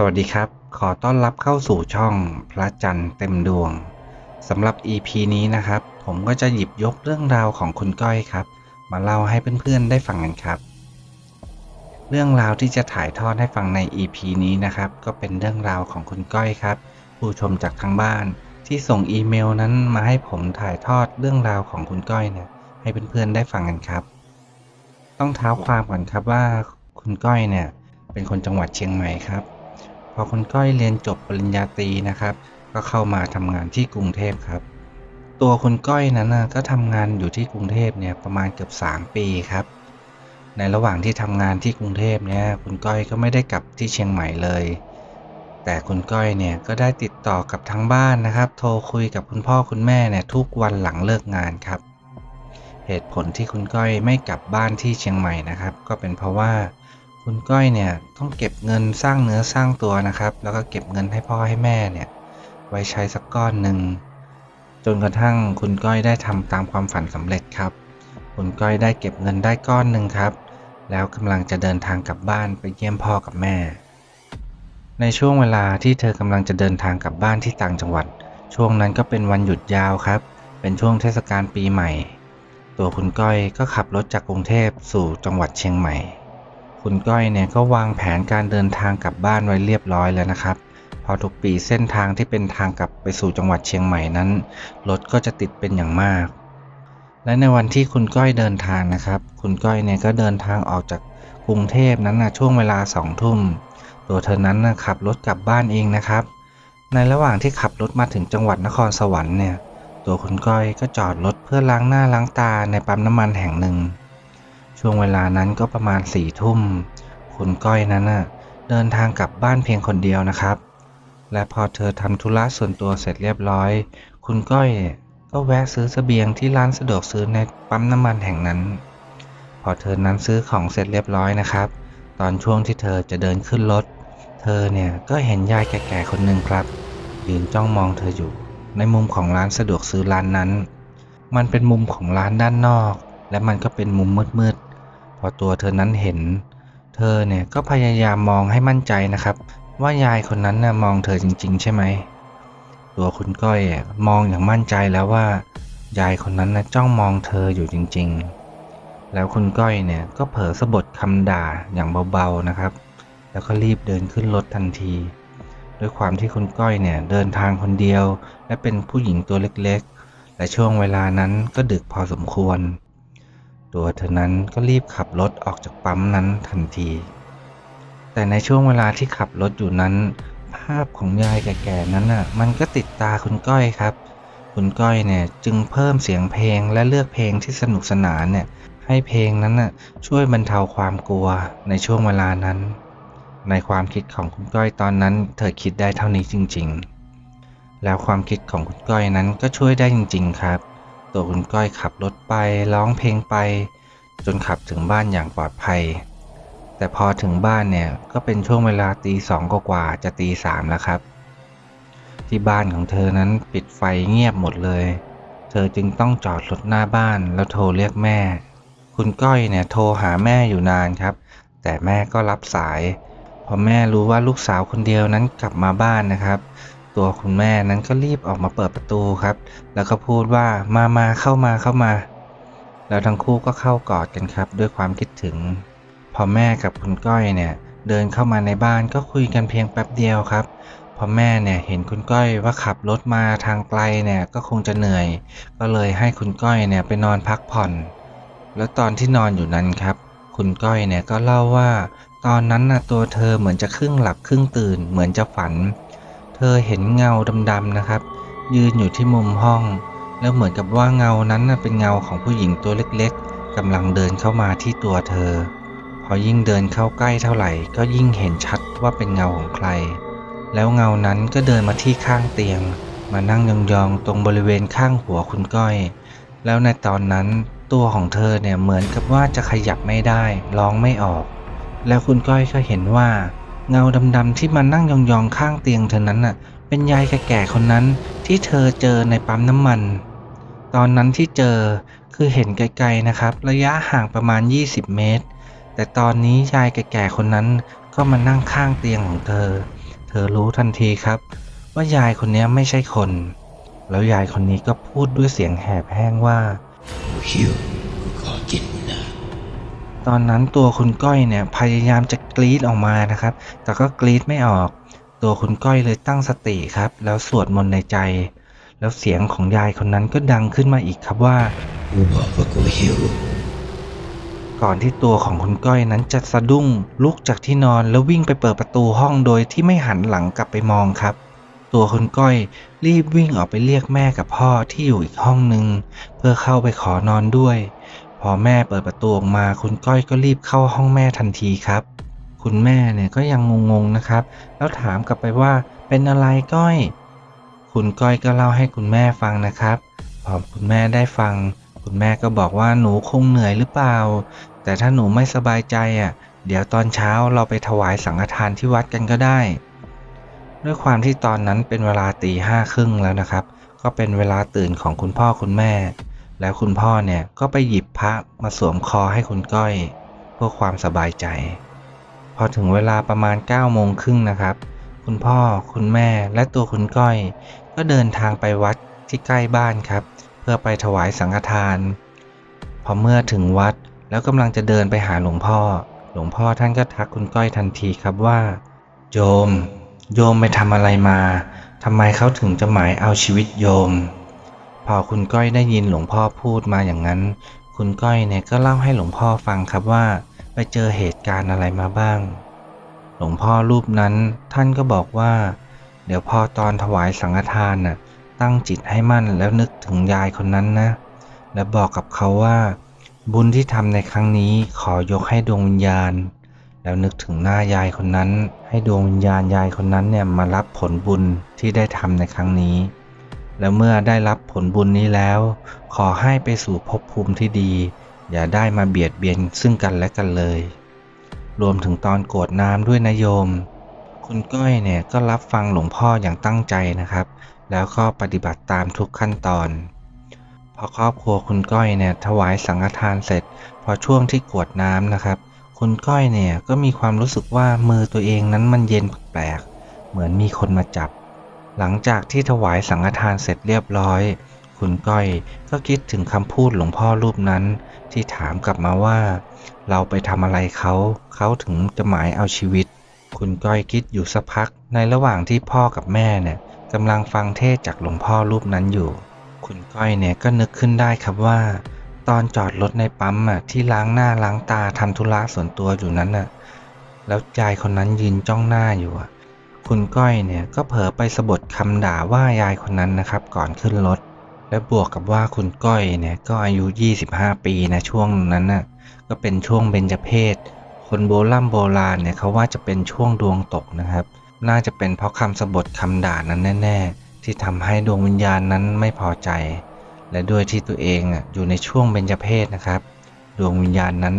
สวัสดีครับ ขอต้อนรับเข้าสู่ช่องพระจันทร์เต็มดวงสำหรับ EP นี้นะครับ ผมก็จะหยิบยกเรื่องราวของคุณก้อยครับ มาเล่าให้เพื่อนๆได้ฟังกันครับ เรื่องราวที่จะถ่ายทอดให้ฟังใน EP นี้นะครับ ก็เป็นเรื่องราวของคุณก้อยครับ ผู้ชมจากทางบ้านที่ส่งอีเมลนั้นมาให้ผมถ่ายทอดเรื่องราวของคุณก้อยเนี่ยให้เพื่อนๆได้ฟังกันครับ ต้องเท้าความก่อนครับว่าคุณก้อยเนี่ยเป็นคนจังหวัดเชียงใหม่ครับ อคุณก้อยเรียนจบปริญญาตรีนะครับ ก็เข้ามาทำงานที่กรุงเทพครับ ตัวคุณก้อยนั้นนะก็ทำงานอยู่ที่กรุงเทพเนี่ยประมาณเกือบ 3 ปีครับ ในระหว่างที่ทำงานที่กรุงเทพเนี่ยคุณก้อยก็ไม่ได้กลับที่เชียงใหม่เลย แต่คุณก้อยเนี่ยก็ได้ติดต่อกับทางบ้านนะครับ โทรคุยกับคุณพ่อคุณแม่เนี่ยทุกวันหลังเลิกงานครับ เหตุผลที่คุณก้อยไม่กลับบ้านที่เชียงใหม่นะครับ ก็เป็นเพราะว่า คุณก้อยเนี่ยต้องเก็บเงินสร้างเนื้อสร้างตัวนะครับ แล้วก็เก็บเงินให้พ่อให้แม่เนี่ยไว้ใช้สักก้อนหนึ่งจนกระทั่งคุณก้อยได้ทำตามความฝันสำเร็จครับ คุณก้อยได้เก็บเงินได้ก้อนหนึ่งครับ แล้วกำลังจะเดินทางกลับบ้านไปเยี่ยมพ่อกับแม่ ในช่วงเวลาที่เธอกำลังจะเดินทางกลับบ้านที่ต่างจังหวัด ช่วงนั้นก็เป็นวันหยุดยาวครับ เป็นช่วงเทศกาลปีใหม่ ตัวคุณก้อยก็ขับรถจากกรุงเทพสู่จังหวัดเชียงใหม่ คุณก้อยเนี่ยก็วางแผนการเดินทางกลับบ้านไว้เรียบร้อยแล้วนะครับ พอทุกปีเส้นทางที่เป็นทางกลับไปสู่จังหวัดเชียงใหม่นั้น รถก็จะติดเป็นอย่างมาก และในวันที่คุณก้อยเดินทางนะครับ คุณก้อยเนี่ยก็เดินทางออกจากกรุงเทพนั้นนะช่วงเวลาสองทุ่ม ตัวเธอนั้นนะขับรถกลับบ้านเองนะครับ ในระหว่างที่ขับรถมาถึงจังหวัดนครสวรรค์เนี่ย ตัวคุณก้อยก็จอดรถเพื่อล้างหน้าล้างตาในปั๊มน้ำมันแห่งหนึ่ง ช่วงเวลานั้นก็ประมาณสี่ทุ่ม คุณก้อยนั้นน่ะเดินทางกลับบ้านเพียงคนเดียวนะครับ และพอเธอทำธุระส่วนตัวเสร็จเรียบร้อย คุณก้อยก็แวะซื้อเสบียงที่ร้านสะดวกซื้อในปั๊มน้ำมันแห่งนั้น พอเธอนั้นซื้อของเสร็จเรียบร้อยนะครับ ตอนช่วงที่เธอจะเดินขึ้นรถ เธอเนี่ยก็เห็นยายแก่ๆคนหนึ่งครับ ยืนจ้องมองเธออยู่ ในมุมของร้านสะดวกซื้อร้านนั้น มันเป็นมุมของร้านด้านนอก และมันก็เป็นมุมมืดๆ พอตัวเธอนั้นเห็น เธอเนี่ยก็พยายามมองให้มั่นใจนะครับ ว่ายายคนนั้นน่ะมองเธอจริง ๆ ใช่ไหม ตัวคุณก้อยมองอย่างมั่นใจแล้วว่า ยายคนนั้นน่ะจ้องมองเธออยู่จริง ๆ แล้วคุณก้อยเนี่ยก็เผลอสะบดคำด่าอย่างเบาๆนะครับ แล้วก็รีบเดินขึ้นรถทันทีด้วยความที่คุณก้อยเนี่ยเดินทางคนเดียว และเป็นผู้หญิงตัวเล็กๆ และช่วงเวลานั้นก็ดึกพอสมควร ตัวเธอนั้นก็รีบขับรถออกจากปั๊มนั้นทันที แต่ในช่วงเวลาที่ขับรถอยู่นั้น ภาพของยายแก่ๆนั้นน่ะมันก็ติดตาคุณก้อยครับ คุณก้อยเนี่ยจึงเพิ่มเสียงเพลงและเลือกเพลงที่สนุกสนานเนี่ยให้เพลงนั้นน่ะช่วยบรรเทาความกลัวในช่วงเวลานั้น ในความคิดของคุณก้อยตอนนั้น เธอคิดได้เท่านี้จริง ๆ แล้วความคิดของคุณก้อยนั้นก็ช่วยได้จริง ๆ ครับ ตัวคุณก้อยขับรถไปร้องเพลงไป จนขับถึงบ้านอย่างปลอดภัย แต่พอถึงบ้านเนี่ยก็เป็นช่วงเวลาตีสองกว่าจะตีสามแล้วครับ ที่บ้านของเธอนั้นปิดไฟเงียบหมดเลย เธอจึงต้องจอดรถหน้าบ้านแล้วโทรเรียกแม่ คุณก้อยเนี่ยโทรหาแม่อยู่นานครับ แต่แม่ก็รับสายพอแม่รู้ว่าลูกสาวคนเดียวนั้นกลับมาบ้านนะครับ ตัวคุณแม่นั้นก็รีบออกมาเปิดประตูครับ แล้วก็พูดว่ามามาเข้ามาเข้ามา แล้วทั้งคู่ก็เข้ากอดกันครับ ด้วยความคิดถึง พอแม่กับคุณก้อยเนี่ย เดินเข้ามาในบ้านก็คุยกันเพียงแป๊บเดียวครับพอแม่เนี่ยเห็นคุณก้อยว่าขับรถมาทางไกลเนี่ยก็คงจะเหนื่อย ก็เลยให้คุณก้อยเนี่ยไปนอนพักผ่อน แล้วตอนที่นอนอยู่นั้นครับ คุณก้อยเนี่ยก็เล่าว่า ตอนนั้นน่ะตัวเธอเหมือนจะครึ่งหลับครึ่งตื่น เหมือนจะฝัน เธอเห็นเงาดำๆนะครับ ยืนอยู่ที่มุมห้อง แล้วเหมือนกับว่าเงานั้นเป็นเงาของผู้หญิงตัวเล็กๆกำลังเดินเข้ามาที่ตัวเธอ พอยิ่งเดินเข้าใกล้เท่าไหร่ ก็ยิ่งเห็นชัดว่าเป็นเงาของใคร แล้วเงานั้นก็เดินมาที่ข้างเตียง มานั่งยองๆตรงบริเวณข้างหัวคุณก้อย แล้วในตอนนั้นตัวของเธอเนี่ยเหมือนกับว่าจะขยับไม่ได้ร้องไม่ออก แล้วคุณก้อยก็เห็นว่า เงาดำๆที่มานั่งยองๆข้างเตียงเธอนั้นน่ะ เป็นยายแก่ๆคนนั้นที่เธอเจอในปั๊มน้ำมัน ตอนนั้นที่เจอคือเห็นไกลๆนะครับ ระยะห่างประมาณ 20 เมตร แต่ตอนนี้ยายแก่ๆคนนั้นก็มานั่งข้างเตียงของเธอ เธอรู้ทันทีครับ ว่ายายคนนี้ไม่ใช่คน แล้วยายคนนี้ก็พูดด้วยเสียงแหบแห้งว่าหิวกูขอกินนะ ตอนนั้นตัวคุณก้อยเนี่ยพยายามจะกรีดออกมานะครับ แต่ก็กรีดไม่ออก ตัวคุณก้อยเลยตั้งสติครับ แล้วสวดมนต์ในใจ แล้วเสียงของยายคนนั้นก็ดังขึ้นมาอีกครับว่ากูบอกว่ากูหิวก่อนที่ตัวของคุณก้อยนั้นจะสะดุ้งลุกจากที่นอนแล้ววิ่งไปเปิดประตูห้องโดยที่ไม่หันหลังกลับไปมองครับ ตัวคุณก้อยรีบวิ่งออกไปเรียกแม่กับพ่อที่อยู่อีกห้องหนึ่งเพื่อเข้าไปขอนอนด้วย พอแม่เปิดประตูออกมา คุณก้อยก็รีบเข้าห้องแม่ทันทีครับ คุณแม่เนี่ยก็ยังงงๆนะครับ แล้วถามกลับไปว่าเป็นอะไรก้อย คุณก้อยก็เล่าให้คุณแม่ฟังนะครับ พอคุณแม่ได้ฟัง คุณแม่ก็บอกว่าหนูคงเหนื่อยหรือเปล่า แต่ถ้าหนูไม่สบายใจอะ เดี๋ยวตอนเช้าเราไปถวายสังฆทานที่วัดกันก็ได้ ด้วยความที่ตอนนั้นเป็นเวลาตีห้าครึ่งแล้วนะครับ ก็เป็นเวลาตื่นของคุณพ่อคุณแม่ แล้วคุณพ่อเนี่ยก็ไปหยิบพระมาสวมคอให้คุณก้อย เพื่อความสบายใจ พอถึงเวลาประมาณ9ก้าโมงครึ่งนะครับ คุณพ่อคุณแม่และตัวคุณก้อย ก็เดินทางไปวัดที่ใกล้บ้านครับ เพื่อไปถวายสังฆทาน พอเมื่อถึงวัดแล้วกำลังจะเดินไปหาหลวงพ่อ หลวงพ่อท่านก็ทักคุณก้อยทันทีครับว่า โยม โยมไปทำอะไรมาทำไมเขาถึงจะหมายเอาชีวิตโยม พอคุณก้อยได้ยินหลวงพ่อพูดมาอย่างนั้น คุณก้อยเนี่ยก็เล่าให้หลวงพ่อฟังครับว่า ไปเจอเหตุการณ์อะไรมาบ้าง หลวงพ่อรูปนั้นท่านก็บอกว่า เดี๋ยวพอตอนถวายสังฆทานน่ะตั้งจิตให้มั่นแล้วนึกถึงยายคนนั้นนะ และบอกกับเขาว่า บุญที่ทำในครั้งนี้ขอยกให้ดวงวิญญาณ แล้วนึกถึงหน้ายายคนนั้น ให้ดวงวิญญาณยายคนนั้นเนี่ยมารับผลบุญที่ได้ทำในครั้งนี้ แล้วเมื่อได้รับผลบุญนี้แล้ว ขอให้ไปสู่ภพภูมิที่ดี อย่าได้มาเบียดเบียนซึ่งกันและกันเลย รวมถึงตอนกรวดน้ำด้วยนะโยม คุณก้อยเนี่ยก็รับฟังหลวงพ่ออย่างตั้งใจนะครับ แล้วก็ปฏิบัติตามทุกขั้นตอนพอครอบครัวคุณก้อยเนี่ยถวายสังฆทานเสร็จ พอช่วงที่กวดน้ำนะครับ คุณก้อยเนี่ยก็มีความรู้สึกว่ามือตัวเองนั้นมันเย็นแปลกเหมือนมีคนมาจับ หลังจากที่ถวายสังฆทานเสร็จเรียบร้อย คุณก้อยก็คิดถึงคำพูดหลวงพ่อรูปนั้น ที่ถามกลับมาว่า เราไปทำอะไรเขาเขาถึงจะหมายเอาชีวิต คุณก้อยคิดอยู่สักพัก ในระหว่างที่พ่อกับแม่เนี่ยกำลังฟังเทศจากหลวงพ่อรูปนั้นอยู่ คุณก้อยเนี่ยก็นึกขึ้นได้ครับว่า ตอนจอดรถในปั๊มอะที่ล้างหน้าล้างตาทำธุระส่วนตัวอยู่นั้นน่ะแล้วยายคนนั้นยืนจ้องหน้าอยู่อะ คุณก้อยเนี่ยก็เผลอไปสะบดคำด่าว่ายายคนนั้นนะครับ ก่อนขึ้นรถ และบวกกับว่าคุณก้อยเนี่ยก็อายุ 25 ปีนะช่วงนั้นน่ะก็เป็นช่วงเบญจเพศคนโบราณโบราณเนี่ยเขาว่าจะเป็นช่วงดวงตกนะครับ น่าจะเป็นเพราะคำสะบดคำด่านั้นแน่ ๆ ที่ทำให้ดวงวิญญาณนั้นไม่พอใจ และด้วยที่ตัวเองอะอยู่ในช่วงเบญจเพศนะครับ ดวงวิญญาณนั้น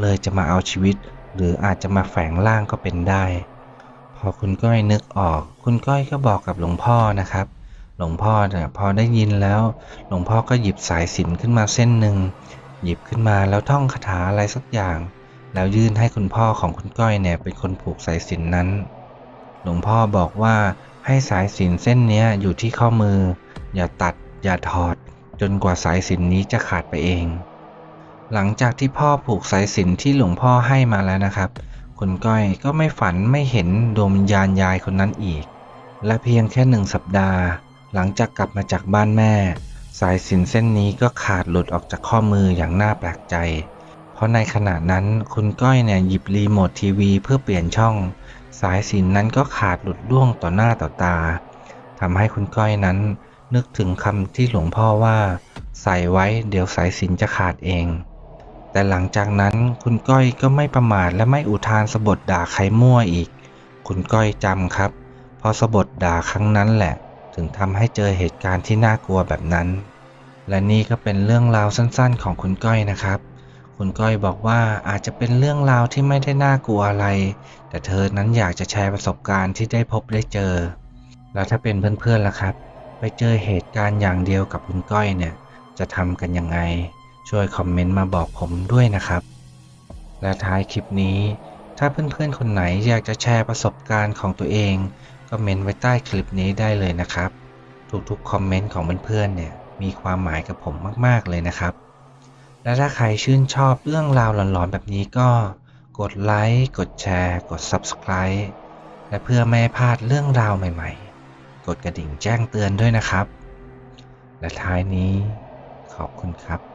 เลยจะมาเอาชีวิต หรืออาจจะมาแฝงร่างก็เป็นได้ พอคุณก้อยนึกออก คุณก้อยก็บอกกับหลวงพ่อนะครับ หลวงพ่อเนี่ยพอได้ยินแล้ว หลวงพ่อก็หยิบสายสินขึ้นมาเส้นหนึ่ง หยิบขึ้นมาแล้วท่องคาถาอะไรสักอย่าง แล้วยื่นให้คุณพ่อของคุณก้อยเนี่ยเป็นคนผูกสายสินนั้น หลวงพ่อบอกว่าให้สายสินเส้นนี้อยู่ที่ข้อมือ อย่าตัดอย่าถอด จนกว่าสายสินนี้จะขาดไปเอง หลังจากที่พ่อผูกสายสินที่หลวงพ่อให้มาแล้วนะครับ คุณก้อยก็ไม่ฝันไม่เห็นดวงวิญญาณยายคนนั้นอีก และเพียงแค่หนึ่งสัปดาห์ หลังจากกลับมาจากบ้านแม่ สายสินเส้นนี้ก็ขาดหลุดออกจากข้อมืออย่างน่าแปลกใจ เพราะในขณะนั้นคุณก้อยเนี่ยหยิบรีโมททีวีเพื่อเปลี่ยนช่อง สายสินนั้นก็ขาดหลุดร่วงต่อหน้าต่อตาทำให้คุณก้อยนั้นนึกถึงคำที่หลวงพ่อว่า ใส่ไว้เดี๋ยวสายสินจะขาดเอง แต่หลังจากนั้นคุณก้อยก็ไม่ประมาทและไม่อุทานสะบดด่าใครมั่วอีก คุณก้อยจำครับ พอสะบดด่าครั้งนั้นแหละ ถึงทำให้เจอเหตุการณ์ที่น่ากลัวแบบนั้น และนี่ก็เป็นเรื่องราวสั้นๆ ของคุณก้อยนะครับ คุณก้อยบอกว่าอาจจะเป็นเรื่องราวที่ไม่ได้น่ากลัวอะไร แต่เธอนั้นอยากจะแชร์ประสบการณ์ที่ได้พบได้เจอ แล้วถ้าเป็นเพื่อนๆล่ะครับ ไปเจอเหตุการณ์อย่างเดียวกับคุณก้อยเนี่ย จะทำกันยังไง ช่วยคอมเมนต์มาบอกผมด้วยนะครับ และท้ายคลิปนี้ ถ้าเพื่อนๆคนไหนอยากจะแชร์ประสบการณ์ของตัวเอง ก็เมนไว้ใต้คลิปนี้ได้เลยนะครับ ทุกๆคอมเมนต์ของเพื่อนๆเนี่ยมีความหมายกับผมมากๆเลยนะครับ และถ้าใครชื่นชอบเรื่องราวหลอนๆแบบนี้ก็กดไลค์กดแชร์ กด Subscribe และเพื่อไม่ให้พลาดเรื่องราวใหม่ๆ กดกระดิ่งแจ้งเตือนด้วยนะครับ และท้ายนี้ขอบคุณครับ